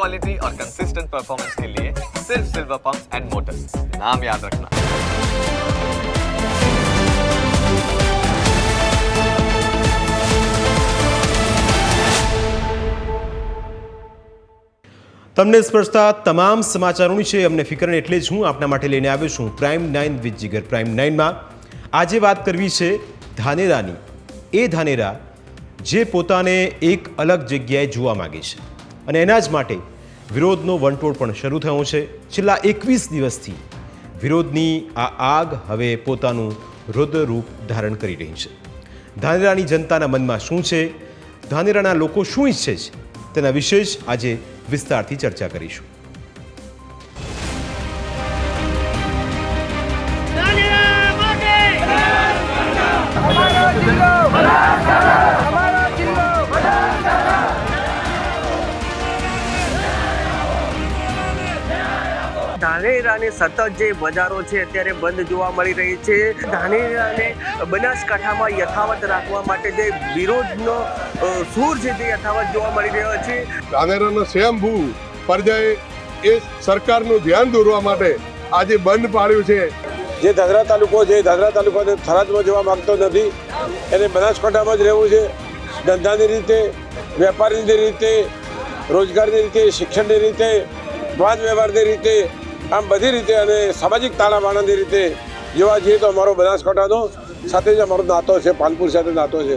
Quality और consistent performance के लिए सिर्फ सिल्वर पंप्स एंड मोटर्स नाम याद रखना તમને સ્પર્શતા તમામ સમાચારોની છે અમને ફિકર ને એટલે જ હું આપના માટે લઈને આવ્યો છું prime nine with Jigar prime નાઇનમાં આજે વાત કરવી છે ધાનેરાની એ ધાનેરા જે પોતાને એક અલગ જગ્યાએ જોવા માગે છે અને એના જ માટે વિરોધનો વંટોળ પણ શરૂ થયો છે. છેલ્લા એકવીસ દિવસથી વિરોધની આ આગ હવે પોતાનું રૂપ ધારણ કરી રહી છે. ધાનેરાની જનતાના મનમાં શું છે? ધાનેરાના લોકો શું ઈચ્છે છે? તેના વિશે જ આજે વિસ્તારથી ચર્ચા કરીશું. ધાનેરા ધાનેરાની સતત જે બજારો છે અત્યારે બંધ જોવા મળી રહી છે. ધાનેરાને બનાસકાંઠામાં યથાવત રાખવા માટે જે વિરોધનો સૂર છે તે યથાવત જોવા મળી રહ્યો છે. ધાનેરાનો સ્વયંભૂ પરજાએ એ સરકારનું ધ્યાન દોરવા માટે આજે બંધ પાડ્યું છે. જે દાદરા તાલુકો છે એ દાદરા તાલુકાને થરાદમાં જવા માંગતો નથી. એને બનાસકાંઠામાં જ રહેવું છે. ધંધાની રીતે વેપારની રીતે રોજગારની રીતે શિક્ષણની રીતે વાદ વ્યવહારની રીતે આમ બધી રીતે અને સામાજિક તાણાવાણાની રીતે જોવા જઈએ તો અમારો બનાસકાંઠાનો સાથે જ અમારો નાતો છે પાલપુર સાથે નાતો છે.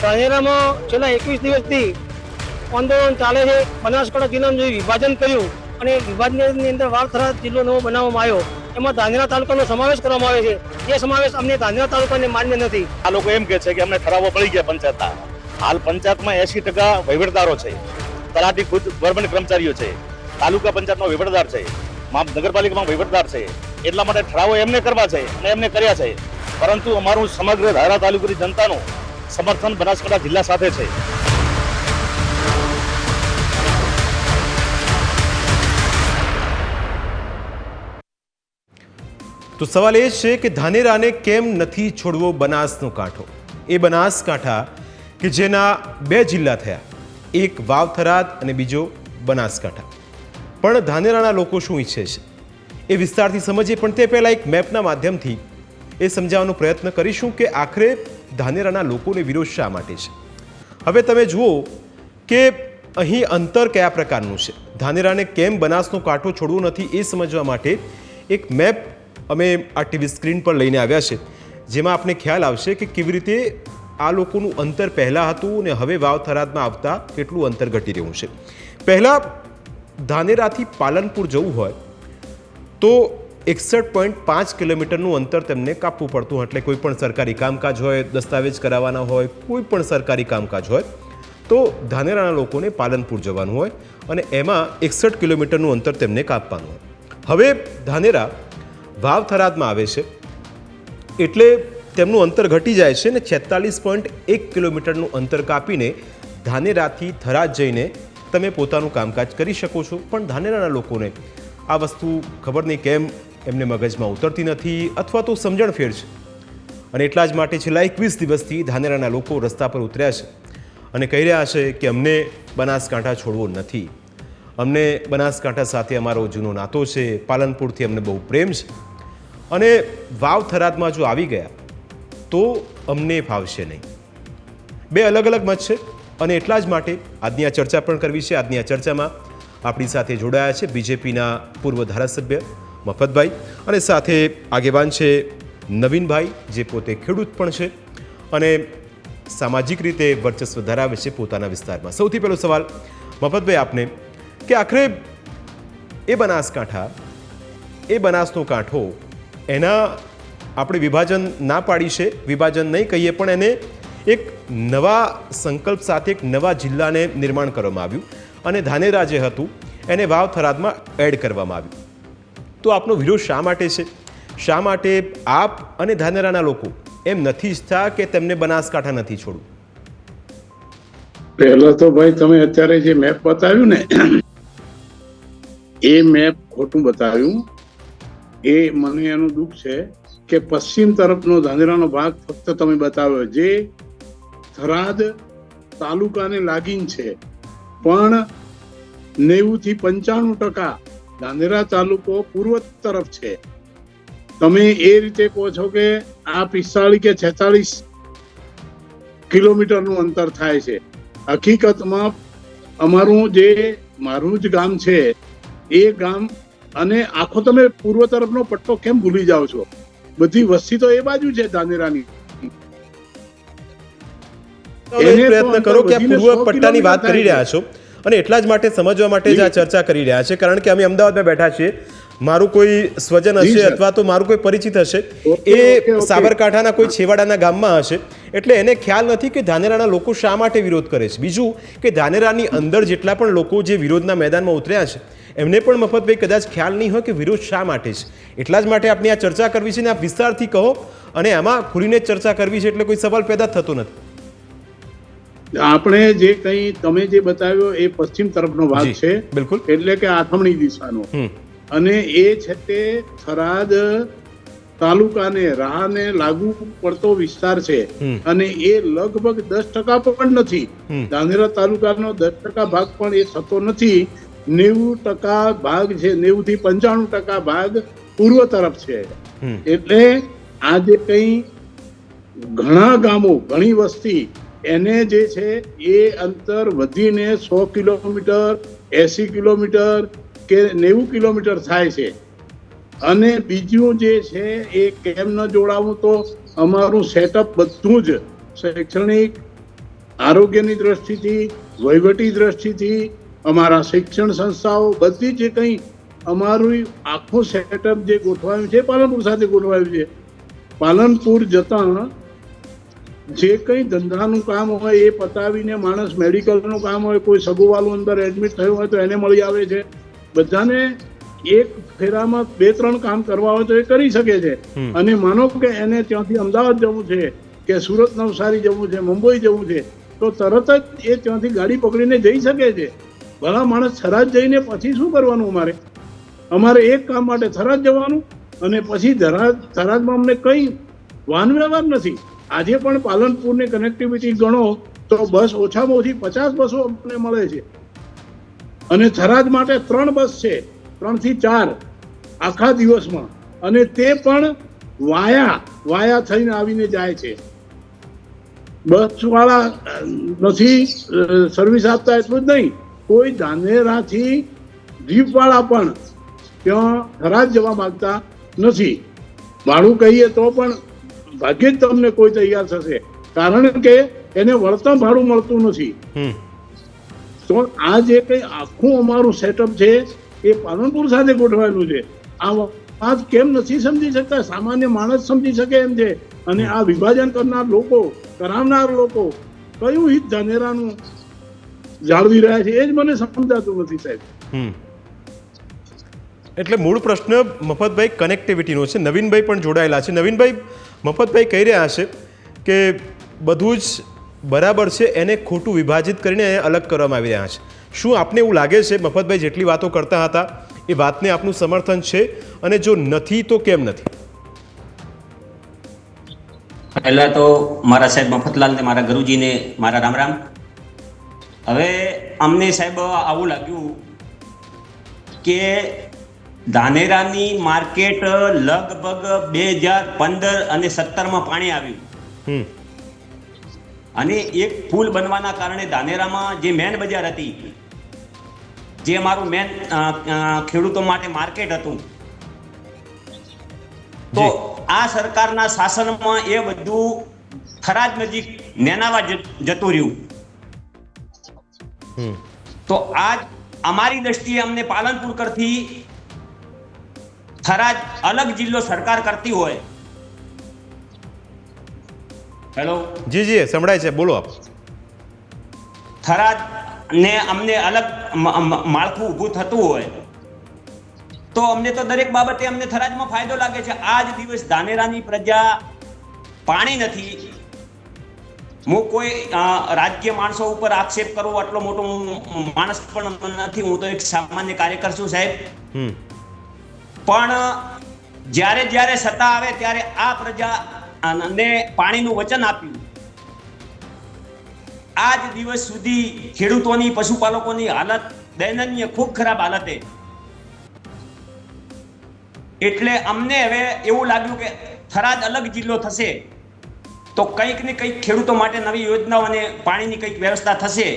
ધાનેરામાં છેલ્લા એકવીસ દિવસથી આંદોલન ચાલે છે. બનાસકાંઠા જિલ્લાનું જે વિભાજન કર્યું અને વિભાજનની અંદર વારથરા જિલ્લો નવો બનાવવામાં આવ્યો. એમાં ધાંધ્રા તાલુકાનો સમાવેશ કરવામાં આવે છે. એ સમાવેશ અમને ધાંધ્રા તાલુકાને માન્ય નથી. આ લોકો એમ કે છે કે અમને ઠરાવો પડી ગયા પંચાયતના. હાલ પંચાયતમાં એસી ટકા વહીવટદારો છે. તલાટી ખુદ ગવર્મેન્ટ કર્મચારીઓ છે. તાલુકા પંચાયતમાં વહીવટદાર છે. નગરપાલિકામાં વહીવટદાર છે. એટલા માટે ઠરાવો એમને કરવા છે અને એમને કર્યા છે. પરંતુ અમારું સમગ્ર ધારા તાલુકાની જનતાનું સમર્થન બનાસકાંઠા જિલ્લા સાથે છે. તો સવાલ એ છે કે ધાનેરાને કેમ નથી છોડવો બનાસનો કાંઠો? એ બનાસકાંઠા કે જેના બે જિલ્લા થયા. એક વાવ થરાદ અને બીજો બનાસકાંઠા. પણ ધાનેરાના લોકો શું ઈચ્છે છે? એ વિસ્તારથી સમજીએ, પણ તે પહેલાં એક મેપના માધ્યમથી એ સમજાવવાનો પ્રયત્ન કરીશું કે આખરે ધાનેરાના લોકોને વિરોધ શા માટે છે? હવે તમે જુઓ કે અહીં અંતર કયા પ્રકારનું છે? ધાનેરાને કેમ બનાસનો કાંઠો છોડવો નથી એ સમજવા માટે એક મેપ અમે આ ટીવી સ્ક્રીન પર લઈને આવ્યા છે, જેમાં આપને ખ્યાલ આવશે કે કેવી રીતે આ લોકોનું અંતર પહેલાં હતું અને હવે વાવ થરાદમાં આવતા કેટલું અંતર ઘટી રહ્યું છે. પહેલાં ધાનેરાથી પાલનપુર જવું હોય તો એકસઠ પોઈન્ટ પાંચ કિલોમીટરનું અંતર તેમને કાપવું પડતું એટલે કોઈ પણ સરકારી કામકાજ હોય, દસ્તાવેજ કરાવવાના હોય, કોઈ પણ સરકારી કામકાજ હોય, તો ધાનેરાના લોકોને પાલનપુર જવાનું હોય અને એમાં એકસઠ કિલોમીટરનું અંતર તેમને કાપવાનું હોય. હવે ધાનેરા વાવ થરાદમાં આવે છે. એટલે તેમનું અંતર ઘટી જાય છે ને છેતાલીસ પોઈન્ટ એક કિલોમીટરનું અંતર કાપીને ધાનેરાથી થરાદ જઈને તમે પોતાનું કામકાજ કરી શકો છો. પણ ધાનેરાના લોકોને આ વસ્તુ ખબર નહીં કેમ એમને મગજમાં ઉતરતી નથી અથવા તો સમજણ ફેર છે. અને એટલા જ માટે છેલ્લા એકવીસ દિવસથી ધાનેરાના લોકો રસ્તા પર ઉતર્યા છે અને કહી રહ્યા છે કે અમને બનાસકાંઠા છોડવો નથી. અમને બનાસકાંઠા સાથે અમારો જૂનો નાતો છે, પાલનપુરથી અમને બહુ પ્રેમ છે. અને વાવ થરાદમાં જો આવી ગયા તો અમને ફાવશે નહીં. બે અલગ અલગ મત છે અને એટલા જ માટે આજની આ ચર્ચા પણ કરવી છે. આજની આ ચર્ચામાં આપણી સાથે જોડાયા છે બીજેપીના પૂર્વ ધારાસભ્ય મફતભાઈ અને સાથે આગેવાન છે નવીનભાઈ, જે પોતે ખેડૂત પણ છે અને સામાજિક રીતે વર્ચસ્વ ધરાવે છે પોતાના વિસ્તારમાં. સૌથી પહેલો સવાલ, મફતભાઈ, આપને કે આખરે એ બનાસકાંઠા, એ બનાસનો કાંઠો એના આપણે વિભાજન ના પાડી છે, વિભાજન નહીં કહીએ, પણ એને એક નવા સંકલ્પ સાથે એક નવા જિલ્લાને નિર્માણ કરવામાં આવ્યું અને ધાનેરા જે હતું, એને વાવ થરાદમાં એડ કરવામાં આવ્યું. તો આપનો વિરોધ શા માટે છે? શા માટે આપ અને ધાનેરાના લોકો એમ નથી ઈચ્છતા કે તેમને બનાસકાંઠા નથી છોડવું? પહેલા તો ભાઈ તમે અત્યારે જે મેપ બતાવ્યું ને, એ મેપ ખોટું બતાવ્યું. એ મને એનું દુઃખ છે કે પશ્ચિમ તરફનો ધાનેરાનો ભાગ ફક્ત તમે બતાવ્યો જે થરાદ તાલુકાને લાગીન છે. પણ નેવું થી પંચાણું ટકા ધાનેરા તાલુકો પૂર્વ તરફ છે. તમે એ રીતે કહો છો કે આ પિસ્તાળીસ કે છેતાળીસ કિલોમીટરનું અંતર થાય છે. હકીકતમાં અમારું જે મારું જ ગામ છે, એ ગામ અને આખો તમે પૂર્વ તરફનો પટ્ટો કેમ ભૂલી જાઓ છો? બધી વસ્તી તો એ બાજુ છે ધાનેરાની. એને પ્રયત્ન કરો કે પૂર્વ પટ્ટાની વાત કરી રહ્યા છો અને એટલા જ માટે સમજવા માટે જ આ ચર્ચા કરી રહ્યા છે કારણ કે અમે અમદાવાદમાં બેઠા છીએ. મારું કોઈ સ્વજન હશે અથવા તો મારું કોઈ પરિચિત હશે એ. સાબરકાંઠાના કોઈ છેવાડાના ગામમાં હશે. એટલે એને ખ્યાલ નથી કે ધાનેરાના લોકો શા માટે વિરોધ કરે છે. બીજું કે ધાનેરાની અંદર જેટલા પણ લોકો જે વિરોધના મેદાનમાં ઉતર્યા છે એમને પણ મફતભાઈ કદાચ ખ્યાલ નહીં હોય કે વિરોધ શા માટે છે. એટલા જ માટે આપણે આ ચર્ચા કરવી છે ને આ વિસ્તારથી કહો અને આમાં ખુલીને ચર્ચા કરવી છે એટલે કોઈ સવાલ પેદા થતો નથી. આપણે જે કંઈ તમે જે બતાવ્યો એ પશ્ચિમ તરફનો ભાગ છે. બિલકુલ. એટલે કે આથમણી દિશાનો. અને એ છે તે થરાદ તાલુકાને રાહને લાગુ પડતો વિસ્તાર છે. અને એ લગભગ દસ ટકા પણ નથી. ધાનેરા તાલુકાનો દસ ટકા ભાગ પણ એ થતો નથી. નેવું ટકા ભાગ છે નેવું થી પંચાણું ટકા ભાગ પૂર્વ તરફ છે. એટલે આજે કંઈ ઘણા ગામો ઘણી વસ્તી એને જે છે એ અંતર વધીને સો કિલોમીટર એસી કિલોમીટર કે નેવું કિલોમીટર થાય છે. અને બીજું જે છે એ કેમ ન જોડાવું તો અમારું સેટઅપ બધું જ શૈક્ષણિક આરોગ્યની દ્રષ્ટિથી વહીવટી દ્રષ્ટિથી અમારા શિક્ષણ સંસ્થાઓ બધી જે કંઈ અમારું આખું સેટઅપ જે ગોઠવાયું છે પાલનપુર સાથે ગોઠવાયું છે. પાલનપુર જતાં જે કંઈ ધંધાનું કામ હોય એ પતાવીને માણસ મેડિકલનું કામ હોય કોઈ સગોવાલું અંદર એડમિટ થયું હોય તો એને મળી આવે છે. બધાને એક ફેરામાં બે ત્રણ કામ કરવા હોય તો એ કરી શકે છે. અને માનો કે એને ત્યાંથી અમદાવાદ જવું છે કે સુરત નવસારી જવું છે મુંબઈ જવું છે તો તરત જ એ ત્યાંથી ગાડી પકડીને જઈ શકે છે. ભલા માણસ થરાદ જઈને પછી શું કરવાનું અમારે? અમારે એક કામ માટે થરાદ જવાનું અને પછી થરાદ થરાદમાં અમને કંઈ વાહન વ્યવહાર નથી. આજે પણ પાલનપુરની કનેક્ટિવિટી ગણો તો બસ ઓછામાં ઓછી પચાસ બસો અમને મળે છે. અને થરાદ માટે ત્રણ બસ છે. ત્રણથી ચાર આખા દિવસમાં. અને તે પણ વાયા વાયા થઈને આવીને જાય છે. બસવાળા નથી સર્વિસ આપતા એટલું જ નહીં. કોઈ ધાનેરાથી દીપવાળા પણ ત્યાં થરાદ જવા માંગતા નથી. ભાડું કહીએ તો પણ ભાગ્યે જ તમને કોઈ તૈયાર થશે. કારણ કે એને વળતા ભાડું મળતું નથી. તો આ જે કંઈ આખું અમારું સેટઅપ છે એ પાલનપુર સાથે ગોઠવાયેલું છે. આ વાત કેમ નથી સમજી શકતા? સામાન્ય માણસ સમજી શકે એમ છે. અને આ વિભાજન કરનાર લોકો કરાવનાર લોકો કયું હિત ધાનેરાનું જાળવી રહ્યા છે એ જ મને સમજાતું નથી સાહેબ. એટલે મૂળ પ્રશ્ન મફતભાઈ કનેક્ટિવિટીનો છે. નવીનભાઈ પણ જોડાયેલા છે. નવીનભાઈ મફતભાઈ કહી રહ્યા છે કે બધું જ બરાબર છે એને ખોટું વિભાજિત કરીને અલગ કરવામાં આવી રહ્યા છે. શું આપને એવું લાગે છે મફતભાઈ જેટલી વાતો કરતા હતા એ વાતને આપનું સમર્થન છે? અને જો નથી તો કેમ નથી? પહેલા તો મારા સાહેબ મફતલાલને મારા ગુરુજીને મારા રામ રામ. હવે અમને સાહેબ આવું લાગ્યું કે ધાનેરાની માર્કેટ લગભગ બે હજાર પંદર અને સત્તરમાં પાણી આવ્યું. અને એક પુલ બનવાના કારણે ધાનેરામાં જે મેન બજાર હતી જે અમારું મેન ખેડૂતો માટે માર્કેટ હતું તો આ સરકારના શાસનમાં એ બધું થરાદ નજીક નેનાવા જતું રહ્યું. તો આજ અમારી દ્રષ્ટિએ અમને પાલનપુર કરતી થરાદ અલગ જિલ્લો સરકાર કરતી હોય. હેલો જી જી સંભળાય છે. બોલો આપ. થરાદ ને અમને અલગ માળખું ઊભું થતું હોય. તો અમને તો દરેક બાબતે અમને થરાદમાં ફાયદો લાગે છે. આજ દિવસ ધાનેરાની પ્રજા પાણી નથી. હું કોઈ રાજકીય માણસો ઉપર આક્ષેપ કરવો આટલો મોટો માણસ પણ નથી હું તો એક સામાન્ય કાર્યકર છું સાહેબ. હમ. પણ જ્યારે જ્યારે સત્તા આવે ત્યારે આ પ્રજા ને પાણીનું વચન આપ્યું. આજ દિવસ સુધી ખેડૂતોની પશુપાલકોની હાલત દયનીય ખૂબ ખરાબ હાલતે એટલે અમને હવે એવું લાગ્યું કે થરાદ અલગ જિલ્લો થશે. તો કંઈક ને કંઈક ખેડૂતો માટે નવી યોજનાઓ અને પાણીની કંઈક વ્યવસ્થા થશે.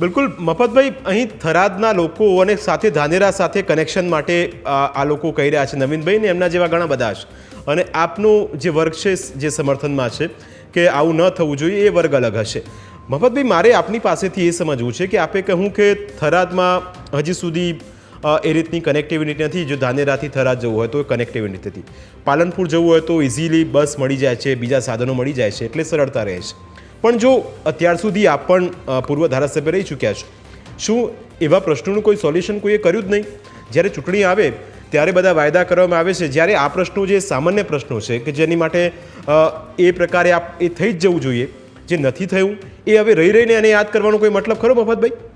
બિલકુલ, મફતભાઈ, અહીં થરાદના લોકો અને સાથે ધાનેરા સાથે કનેક્શન માટે આ લોકો કહી રહ્યા છે. નવીનભાઈ ને એમના જેવા ઘણા બધા છે. અને આપનું જે વર્ગ છે, જે સમર્થનમાં છે, કે આવું ન થવું જોઈએ, એ વર્ગ અલગ હશે. મફતભાઈ, મારે આપની પાસેથી એ સમજવું છે કે આપે કહ્યું કે થરાદમાં હજી સુધી એ રીતની કનેક્ટિવિટી નથી. જો ધાનેરાથી થરાદ જવું હોય તો કનેક્ટિવિટી નથી પાલનપુર જવું હોય તો ઇઝીલી બસ મળી જાય છે, બીજા સાધનો મળી જાય છે, એટલે સરળતા રહે છે. પણ જો અત્યાર સુધી આપ પણ પૂર્વ ધારાસભ્ય રહી ચૂક્યા છો, શું એવા પ્રશ્નોનું કોઈ સોલ્યુશન કોઈએ કર્યું જ નહીં? જ્યારે ચૂંટણી આવે, ત્યારે બધા વાયદા કરવામાં આવે છે. જ્યારે આ પ્રશ્નો જે સામાન્ય પ્રશ્નો છે, કે જેની માટે એ પ્રકારે આપ, એ થઈ જ જવું જોઈએ, જે નથી થયું, એ હવે રહી રહીને એને યાદ કરવાનો કોઈ મતલબ ખરો મફતભાઈ?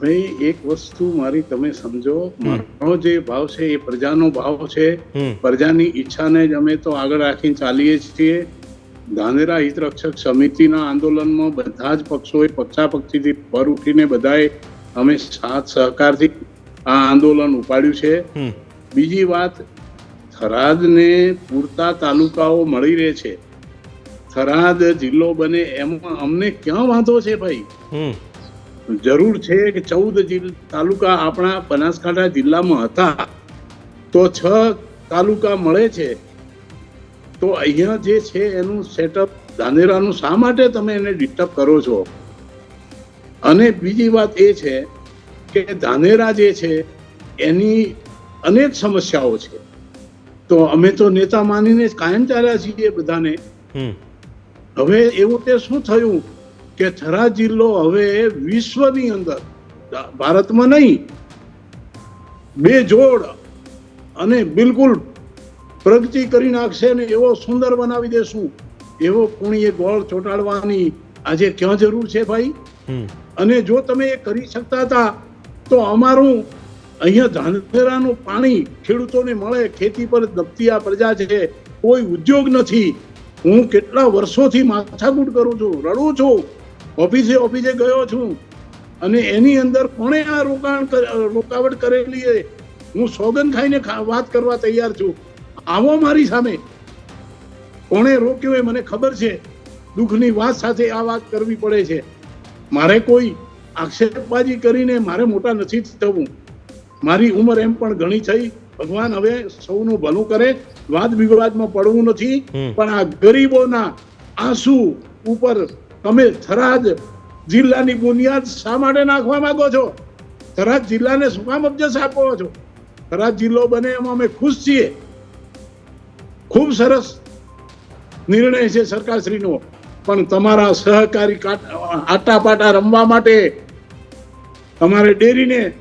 ભાઈ એક વસ્તુ મારી તમે સમજો મારો જે ભાવ છે એ પ્રજાનો ભાવ છે. પ્રજાની ઈચ્છાને જ અમે તો આગળ રાખીને ચાલીએ છીએ. ધાનેરા હિતરક્ષક સમિતિના આંદોલનમાં બધા જ પક્ષોએ પક્ષાપક્ષીથી પર ઉઠીને બધાએ અમે સાથ સહકારથી આ આંદોલન ઉપાડ્યું છે. બીજી વાત થરાદને પૂરતા તાલુકાઓ મળી રહે છે. થરાદ જિલ્લો બને એમાં અમને ક્યાં વાંધો છે ભાઈ? જરૂર છે કે ચૌદ તાલુકા આપણા બનાસકાંઠા જિલ્લામાં હતા. તો છ તાલુકા મળે છે. તો અહીંયા જે છે એનું સેટઅપ ધાનેરાનું શા માટે તમે એને ડિસ્ટર્બ કરો છો? અને બીજી વાત એ છે કે ધાનેરા જે છે એની અનેક સમસ્યાઓ છે. તો અમે તો નેતા માનીને કાયમ ચાલ્યા છીએ બધાને. હવે એવું તે શું થયું? કે થરા જિલ્લો હવે વિશ્વની અંદર ભારતમાં નહીં બે જોડ અને બિલકુલ પ્રગતિ કરી નાખશે ને એવો સુંદર બનાવી દેશું એવો કુણીએ ગોળ ચોંટાડવાની આજે ક્યાં જરૂર છે ભાઈ? અને જો તમે એ કરી શકતા હતા તો અમારું અહીંયા ધાનેરાનું પાણી ખેડૂતોને મળે ખેતી પર દબતી આ પ્રજા છે કોઈ ઉદ્યોગ નથી. હું કેટલા વર્ષોથી માથાકૂટ કરું છું રડું છું. ઓફિસે ઓફિસે ગયો છું. અને એની અંદર કોણે આ રોકાણ રોકાવટ કરેલી છે હું સોગન ખાઈને વાત કરવા તૈયાર છું. આવો મારી સામે. કોણે રોક્યો એ મને ખબર છે. દુઃખની વાત સાથે આ વાત કરવી પડે છે. મારે કોઈ આક્ષેપબાજી કરીને મારે મોટા નથી થવું. મારી ઉંમર એમ પણ ઘણી થઈ. ભગવાન હવે સૌનું ભલું કરે. વાદ વિવાદમાં પડવું નથી. પણ આ ગરીબોના આંસુ ઉપર તમે થરાદ જિલ્લાની બુનિયાદ શા માટે નાખવા માંગો છો? થરાદ જિલ્લાને શું કામ અબજસ આપો છો? થરાદ જિલ્લો બને એમાં અમે ખુશ છીએ. ખૂબ સરસ નિર્ણય છે સરકારશ્રીનો. પણ તમારા સહકારી આટાપાટા રમવા માટે તમારે ડેરીને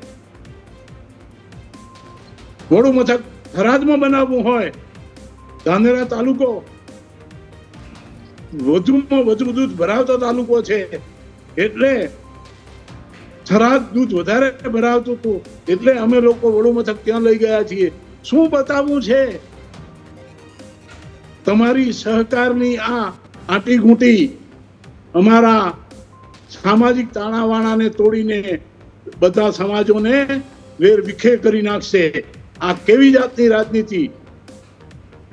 વડું મથક થરાદમાં બનાવવું હોય. ધાનેરા તાલુકો વધુમાં વધુ દૂધ ભરાવતો તાલુકો છે. એટલે થરાદ દૂધ વધારે ભરાવતું હતું. એટલે અમે લોકો વડુ મથક ત્યાં લઈ ગયા છીએ. શું બતાવવું છે? તમારી સહકારની આ આંટી ઘૂંટી અમારા સામાજિક તાણાવાણાને તોડીને બધા સમાજોને વેર વિખેર કરી નાખશે. આ કેવી જાતની રાજનીતિ?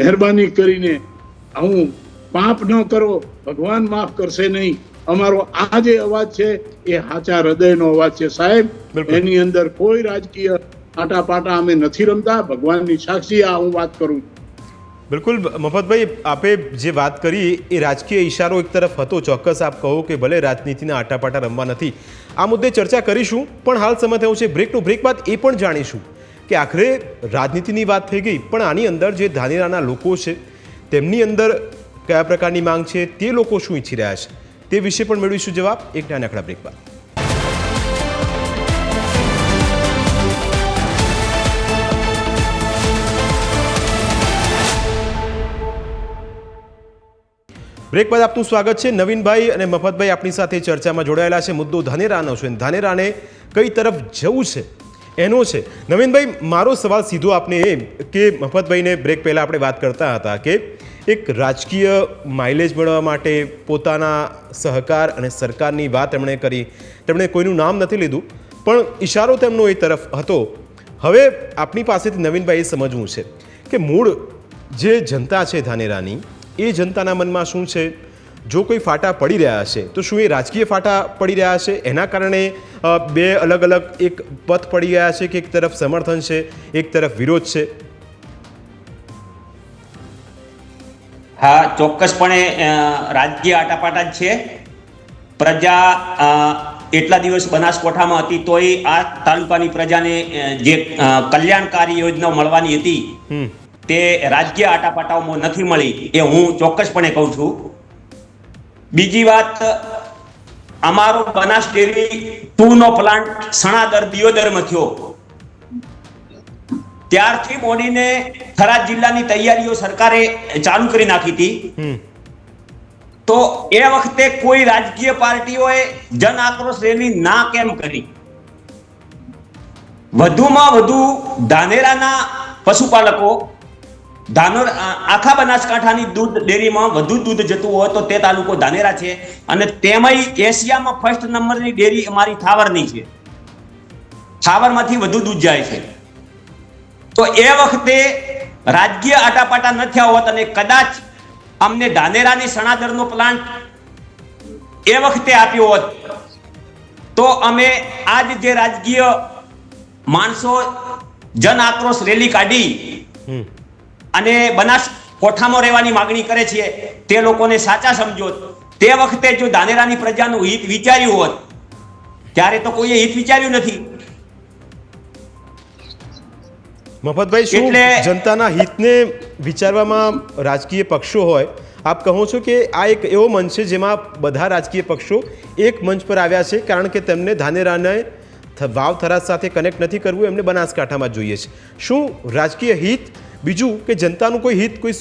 મહેરબાની કરીને હું પાપ ન કરો ભગવાન માફ કરશે નહીં. અમારો આ જે અવાજ છે એ સાચા હૃદયનો અવાજ છે સાહેબ. એની અંદર કોઈ રાજકીય આટાપાટા અમે નથી રમતા. ભગવાનની સાક્ષી આ હું વાત કરું બિલકુલ. મફતભાઈ આપે જે વાત કરી એ રાજકીય ઈશારો એક તરફ હતો. ચોક્કસ આપ કહો કે ભલે રાજનીતિના આટાપાટા રમવા નથી. આ મુદ્દે ચર્ચા કરીશું પણ હાલ સમય થયો છે. બ્રેકનું બ્રેક બાદ એ પણ જાણીશું કે આખરે રાજનીતિની વાત થઈ ગઈ પણ આની અંદર જે ધાનેરાના લોકો છે તેમની અંદર કયા પ્રકારની માંગ છે તે લોકો શું ઈચ્છી રહ્યા છે તે વિશે પણ મેળવીશું જવાબ એક નાનકડા બ્રેક બાદ. બ્રેક બાદ આપનું સ્વાગત છે. નવીનભાઈ અને મફતભાઈ આપણી સાથે ચર્ચામાં જોડાયેલા છે. મુદ્દો ધાનેરાનો છે. ધાનેરાને કઈ તરફ જવું છે? એનો છે. નવીનભાઈ, મારો સવાલ સીધો આપને એ કે મફતભાઈને બ્રેક પહેલાં આપણે વાત કરતા હતા કે એક રાજકીય માઇલેજ મેળવવા માટે પોતાના સહકાર અને સરકારની વાત એમણે કરી. તેમણે કોઈનું નામ નથી લીધું, પણ ઇશારો તેમનો એ તરફ હતો. હવે આપણી પાસેથી નવીનભાઈ એ સમજવું છે કે મૂળ જે જનતા છે ધાનેરાની, એ જનતાના મનમાં શું છે? જો કોઈ ફાટા પડી રહ્યા છે, તો શું એ રાજકીય ફાટા પડી રહ્યા છે? એના કારણે બે અલગ અલગ એક પથ પડી ગયા છે કે એક તરફ સમર્થન છે, એક તરફ વિરોધ છે. હા ચોક્કસપણે રાજકીય આટાપાટા જ છે. પ્રજા એટલા દિવસ બનાસકોઠામાં હતી તોય આ તાલુકાની પ્રજાને જે કલ્યાણકારી યોજના મળવાની હતી તે રાજકીય આટાપાટાઓમાં નથી મળી એ હું ચોક્કસપણે કહું છું. બીજી વાત અમારો બનાસ ડેરી ટુ નો પ્લાન્ટ સણાદર દિયોદરમાં થયો. ત્યારથી મોડીને થરાદ જિલ્લાની તૈયારીઓ સરકારે ચાલુ કરી નાખી હતી. તો એ વખતે કોઈ રાજકીય પાર્ટીઓએ જન આક્રોશ રેલી ના કેમ કરી? વધુમાં વધુ ધાનેરાના પશુપાલકો ધાનોર આખા બનાસકાંઠાની દૂધ ડેરીમાં વધુ દૂધ જતું હોય તો તે તાલુકો ધાનેરા છે અને તેમાંય એશિયામાં ફર્સ્ટ નંબરની ડેરી અમારી થાવરની છે. થાવરમાંથી વધુ દૂધ જાય છે. તો એ વખતે રાજકીય આટાપાટા ન થયા હોત અને કદાચ અમને ધાનેરાની સણાદરનો પ્લાન્ટ એ વખતે આપ્યો હોત તો અમે આજ જે રાજકીય માણસો જન આક્રોશ રેલી કાઢી અને બનાસ કોઠામાં રહેવાની માગણી કરે છે તે લોકોને સાચા સમજો. તે વખતે જો ધાનેરાની પ્રજાનું હિત વિચાર્યું હોત ત્યારે તો કોઈએ હિત વિચાર્યું નથી. મફતભાઈ શું જનતાના હિતને વિચારવામાં રાજકીય પક્ષો હોય આપ કહો છો કે આ એક એવો મંચ છે જેમાં બધા રાજકીય પક્ષો એક મંચ પર આવ્યા છે કારણ કે તેમને ધાનેરાને વાવ થરાદ સાથે કનેક્ટ નથી કરવું એમને બનાસકાંઠામાં જોઈએ છે. શું રાજકીય હિત બીજું કે જનતાનું કોઈ હિત કોઈ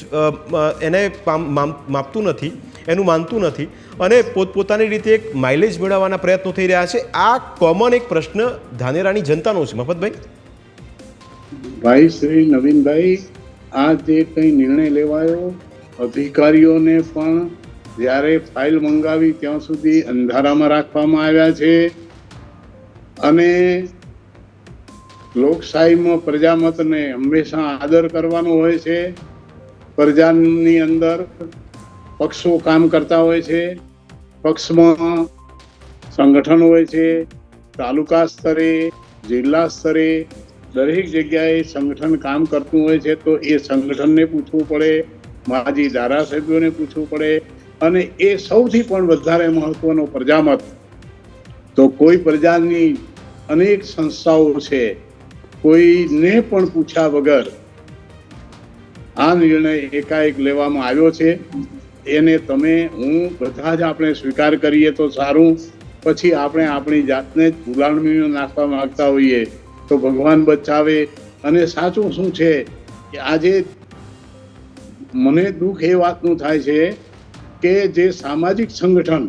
એને માપતું નથી એનું માનતું નથી અને પોતપોતાની રીતે એક માઇલેજ મેળવવાના પ્રયત્નો થઈ રહ્યા છે. આ કોમન એક પ્રશ્ન ધાનેરાની જનતાનો છે. મફતભાઈ? ભાઈ શ્રી નવીનભાઈ, આ જે કંઈ નિર્ણય લેવાયો, અધિકારીઓને પણ જ્યારે ફાઇલ મંગાવી ત્યાં સુધી અંધારામાં રાખવામાં આવ્યા છે. અને લોકશાહીમાં પ્રજામતને હંમેશા આદર કરવાનો હોય છે. પ્રજાની અંદર પક્ષો કામ કરતા હોય છે. પક્ષમાં સંગઠન હોય છે. તાલુકા સ્તરે, જિલ્લા સ્તરે દરેક જગ્યાએ સંગઠન કામ કરતું હોય છે, તો એ સંગઠનને પૂછવું પડે, માજી ધારાસભ્યોને પૂછવું પડે, અને એ સૌથી પણ વધારે મહત્વનો પ્રજામત. તો કોઈ પ્રજાની અનેક સંસ્થાઓ છે, કોઈને પણ પૂછ્યા વગર આ નિર્ણય એકાએક લેવામાં આવ્યો છે. એને તમે, હું બધા જ આપણે સ્વીકાર કરીએ તો સારું. પછી આપણે આપણી જાતને જ ભૂલાણમીઓ નાખવા માંગતા હોઈએ. તો ભગવાન બચાવે અને સાચું શું છે કે આજે મને દુઃખ એ વાતનું થાય છે કે જે સામાજિક સંગઠન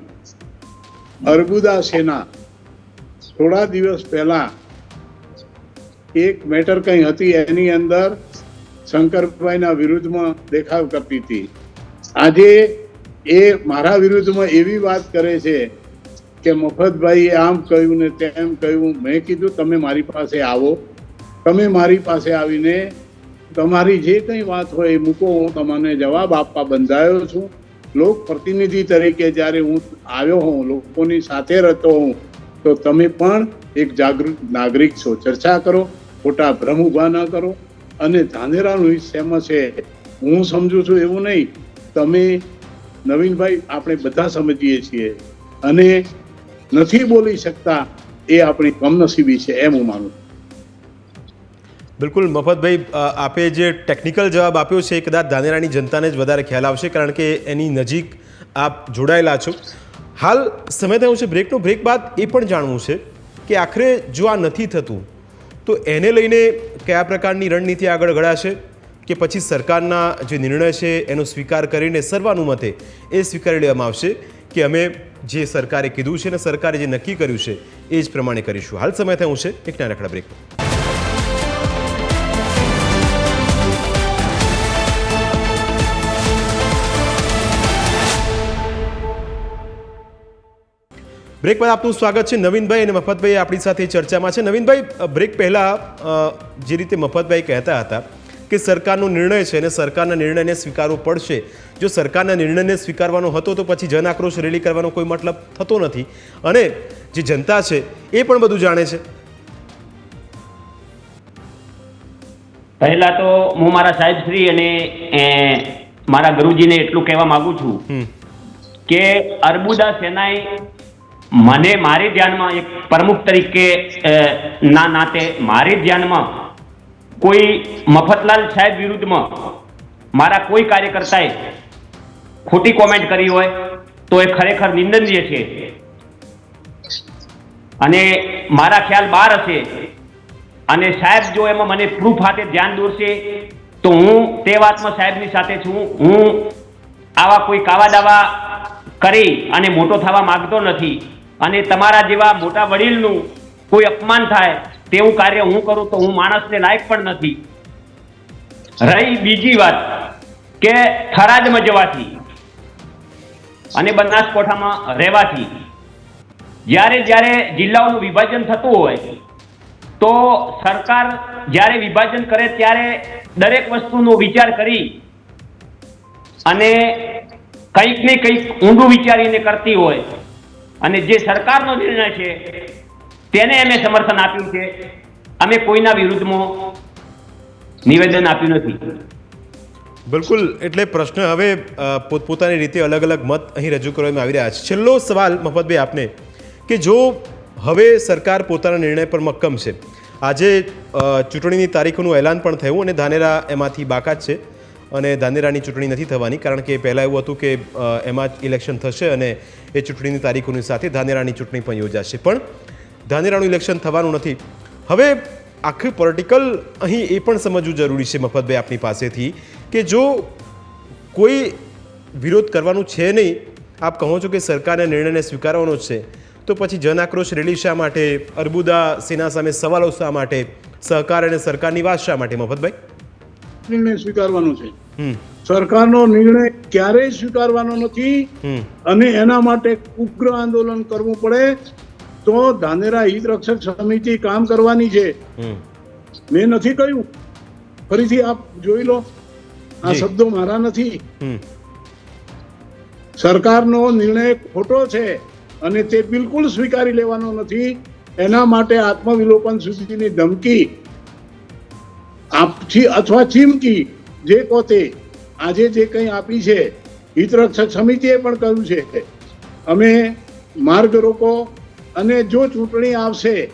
અર્બુદા સેના થોડા દિવસ પહેલા એક મેટર કંઈ હતી એની અંદર શંકરભાઈના વિરુદ્ધમાં દેખાવ કરતી હતી. આજે એ મારા વિરુદ્ધમાં એવી વાત કરે છે કે મફતભાઈએ આમ કહ્યું ને તેમ કહ્યું, મેં કીધું, તમે મારી પાસે આવો. તમે મારી પાસે આવીને તમારી જે કંઈ વાત હોય એ મૂકો, હું તમને જવાબ આપવા બંધાયો છું. લોક પ્રતિનિધિ તરીકે જ્યારે હું આવ્યો હોઉં, લોકોની સાથે રહેતો હોઉં, તો તમે પણ એક જાગૃત નાગરિક છો. ચર્ચા કરો, ખોટા ભ્રમ ઊભા ન કરો. અને ધાનેરાનું શેમાં છે? હું સમજુ છું એવું નહીં. તમે નવીનભાઈ, આપણે બધા સમજીએ છીએ. અને નથી બોલી શકતા એ આપણી કમનસીબી છે એમ હું માનું બિલકુલ મફતભાઈ આપે જે ટેકનિકલ જવાબ આપ્યો છે એ કદાચ ધાનેરાની જનતાને જ વધારે ખ્યાલ આવશે કારણ કે એની નજીક આપ જોડાયેલા છો. હાલ સમય થયો છે બ્રેકનો. બ્રેક બાદ એ પણ જાણવું છે કે આખરે જો આ નથી થતું, તો એને લઈને કયા પ્રકારની રણનીતિ આગળ ઘડાશે કે પછી સરકારના જે નિર્ણય છે એનો સ્વીકાર કરીને સર્વાનુમતે એ સ્વીકારી લેવામાં આવશે કે અમે જે સરકારે કીધું છે અને સરકારે જે નક્કી કર્યું છે, એ જ પ્રમાણે કરીશું. હાલ સમય થયો છે, એક નાનકડા બ્રેકનો બ્રેક બાદ આપનું સ્વાગત છે. નવીનભાઈ અને મફતભાઈ આપણી સાથે ચર્ચામાં છે. નવીનભાઈ બ્રેક પહેલાં જે રીતે મફતભાઈ કહેતા હતા કે સરકારનો નિર્ણય છે અને સરકારના નિર્ણયને સ્વીકારવો પડશે. જો સરકારના નિર્ણયને સ્વીકારવાનો હતો તો પછી જન આક્રોશ રેલી કરવાનો કોઈ મતલબ થતો નથી. અને જે જનતા છે એ પણ બધું જાણે છે. પહેલા તો હું મારા સાહેબ શ્રી અને મારા ગુરુજીને એટલું કહેવા માંગુ છું કે અર્બુદા સેનાએ મને મારી ધ્યાનમાં એક પ્રમુખ તરીકે ના નાતે મારી ધ્યાનમાં કોઈ મફતલાલ સાહેબ વિરુદ્ધમાં મારા કોઈ કાર્યકર્તાએ ખોટી કોમેન્ટ કરી હોય તો એ ખરેખર નિંદનીય છે. અને મારા ખ્યાલ બહાર હશે અને સાહેબ જો એમાં મને પ્રૂફ હાથે ધ્યાન દોરશે તો હું તે વાતમાં સાહેબની સાથે છું. હું આવા કોઈ કાવા દાવા કરી અને મોટો થવા માંગતો નથી. અને તમારા જેવા મોટા વડીલનું કોઈ અપમાન થાય તેવું કાર્ય હું કરું તો હું માણસને લાયક પણ નથી. રહી બીજી વાત કે થરાદમાં જવાથી અને બનાસકોઠામાં રહેવાથી જ્યારે જ્યારે જિલ્લાઓનું વિભાજન થતું હોય તો સરકાર જ્યારે વિભાજન કરે ત્યારે દરેક વસ્તુનો વિચાર કરી અને કંઈક ને કંઈક ઊંડું વિચારીને કરતી હોય. અને જે સરકારનો નિર્ણય છે તેને અમે સમર્થન આપ્યું છે. અમે કોઈના વિરુદ્ધમાં નિવેદન આપ્યું નથી. બિલકુલ, એટલે પ્રશ્ન હવે પોતપોતાની રીતે અલગ અલગ મત અહીં રજૂ કરવામાં આવી રહ્યા છે. છેલ્લો સવાલ, મફતભાઈ, આપને કે જો હવે સરકાર પોતાના નિર્ણય પર મક્કમ છે. આજે ચૂંટણીની તારીખોનું એલાન પણ થયું અને ધાનેરા એમાંથી બાકાત છે અને ધાનેરાની ચૂંટણી નથી થવાની કારણ કે પહેલાં એવું હતું કે એમાં જ ઇલેક્શન થશે અને એ ચૂંટણીની તારીખોની સાથે ધાનેરાની ચૂંટણી પણ યોજાશે. પણ ધાનેરાનું ઇલેક્શન થવાનું નથી. હવે આખું પોલિટિકલ અહીં એ પણ સમજવું જરૂરી છે મફતભાઈ આપની પાસેથી કે જો કોઈ વિરોધ કરવાનું છે નહીં આપ કહો છો કે સરકારના નિર્ણયને સ્વીકારવાનો છે તો પછી જન આક્રોશ રેલી શા માટે અર્બુદા સેના સામે સવાલો શા માટે સહકાર અને સરકારની વાત શા માટે મફતભાઈ? નિર્ણય સ્વીકારવાનો છે. સરકારનો નિર્ણય ક્યારેય સ્વીકારવાનો નથી અને એના માટે ઉગ્ર આંદોલન કરવું પડે તો ધાનેરા હિત રક્ષક સમિતિ કામ કરવાની છે. મેં નથી કહ્યું. ફરીથી આપ જોઈ લો. આ શબ્દો મારા નથી. સરકારનો નિર્ણય ખોટો છે અને તે બિલકુલ સ્વીકારી લેવાનો નથી. એના માટે આત્મવિલોપન સુધીની ધમકી આપથી અથવા ચીમકી જે પોતે આજે જે કંઈ આપી છે હિતરક્ષક સમિતિએ પણ કહ્યું છે. અમે માર્ગ રોકો અને જો ચૂંટણી આવશે,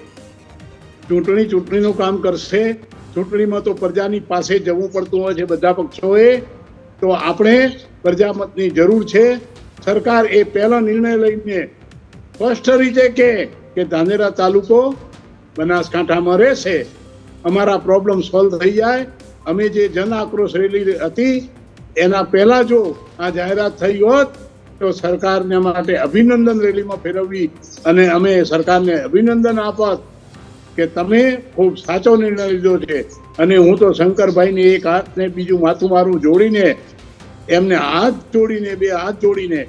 ચૂંટણી ચૂંટણીનું કામ કરશે, ચૂંટણીમાં તો પ્રજાની પાસે જવું પડતું હોય છે બધા પક્ષોએ, તો આપણે પ્રજામતની જરૂર છે. સરકાર એ પહેલો નિર્ણય લઈને સ્પષ્ટ રીતે કે કે ધાનેરા તાલુકો બનાસકાંઠામાં રહેશે. અમારા પ્રોબ્લેમ સોલ્વ થઈ જાય. અમે જે જન આક્રોશ રેલી હતી, એના પહેલાં જો આ જાહેરાત થઈ હોત તો સરકારને માટે અભિનંદન રેલીમાં ફેરવવી અને અમે સરકારને અભિનંદન આપત કે તમે ખૂબ સાચો નિર્ણય લીધો છે. અને હું તો શંકરભાઈને એક હાથ ને બીજું માથું મારું જોડીને એમને હાથ જોડીને બે હાથ જોડીને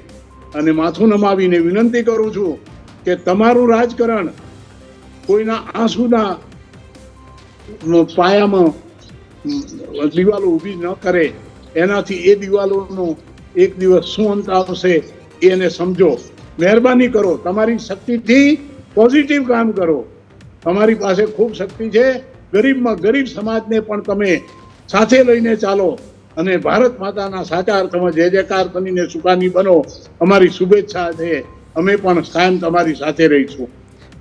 અને માથું નમાવીને વિનંતી કરું છું કે તમારું રાજકારણ કોઈના આંસુના પાયામાં દિવાલો ઊભી ન કરે. એનાથી એ દિવાલોનો એક દિવસ શું અંત આવશે એને સમજો. મહેરબાની કરો તમારી શક્તિથી પોઝિટિવ કામ કરો. તમારી પાસે ખૂબ શક્તિ છે. ગરીબમાં ગરીબ સમાજને પણ તમે સાથે લઈને ચાલો અને ભારત માતાના સાચા અર્થમાં જય જયકાર બનીને સુકાની બનો. અમારી શુભેચ્છા છે. અમે પણ કાયમ તમારી સાથે રહીશું.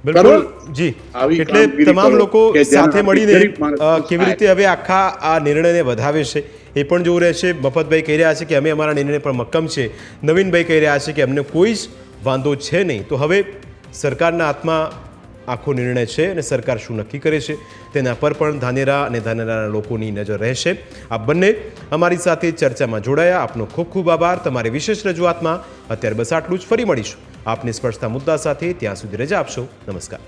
બિલકુલ. જી. એટલે તમામ લોકો સાથે મળીને કેવી રીતે હવે આખા આ નિર્ણયને વધાવે છે? એ પણ જોવું રહેશે. મફતભાઈ કહી રહ્યા છે કે અમે અમારા નિર્ણય પર મક્કમ છે. નવીનભાઈ કહી રહ્યા છે કે અમને કોઈ જ વાંધો છે નહીં. તો હવે સરકારના હાથમાં આખો નિર્ણય છે અને સરકાર શું નક્કી કરે છે તેના પર પણ ધાનેરા અને ધાનેરાના લોકોની નજર રહેશે. આ બંને અમારી સાથે ચર્ચામાં જોડાયા. આપનો ખૂબ ખૂબ આભાર. તમારી વિશેષ રજૂઆતમાં અત્યારે બસ આટલું જ. ફરી મળીશું. આપને સ્પર્શતા મુદ્દા સાથે ત્યાં સુધી રજા આપશો. નમસ્કાર.